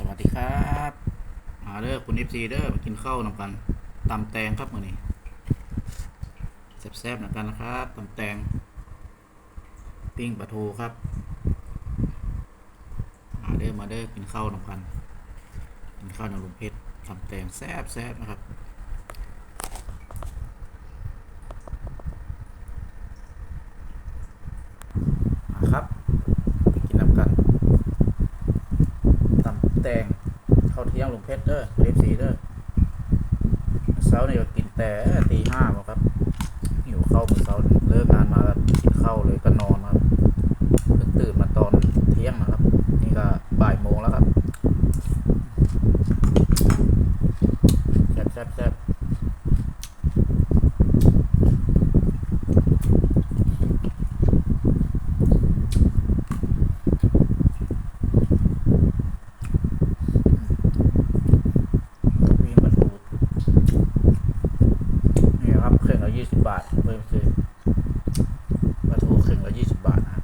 สวัสดีครับ มาเด้อคุณเอฟซีเด้อมากินข้าวนำกันตำแตงครับมื้อนี้แซ่บๆนำกันนะครับตำแตง ปิ้งปลาทูครับ มาเด้อมาเด้อกินข้าวนำกันกินข้าวนำลุงเพชรตำแตงแซ่บๆนะครับ แตงเขาเที่ยงหลวงเพชรเด้อเลสีเด้อเสาเนี่ยกินแต่ตีห้าครับหิวข้าวมื้อเสาเลิกงานมาก็กินข้าวเลยก็นอนครับเพิ่งตื่นมาตอนเที่ยงนะครับ นี่ก็บ่ายโมงแล้วครับแซ่บแซ่บแซ่บ 20 บาทนะ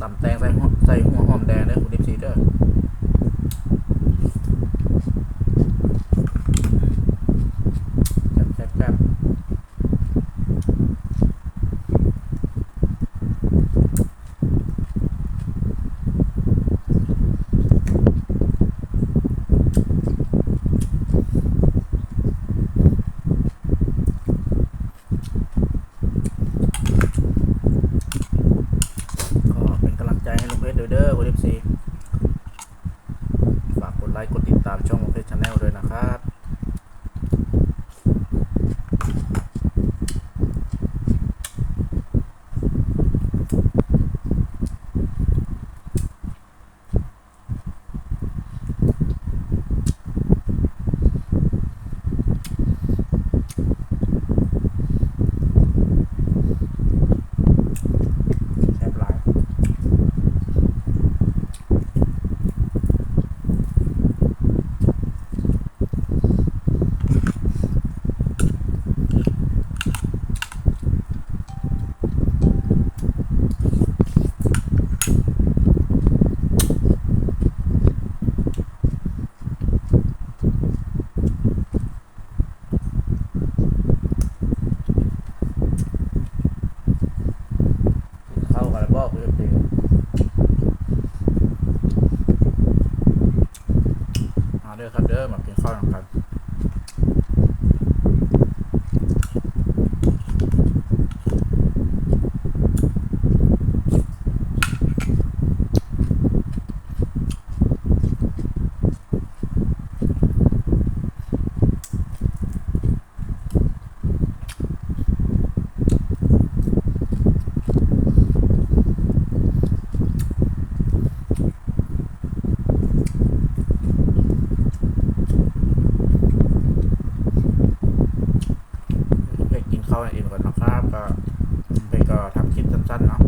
ตำแตงใส่ใส่หัว ไลค์กดติดตามช่องโอเคชาแนลด้วยนะครับ Okay. ก็ไปก็ทำคลิปสั้นๆเนาะ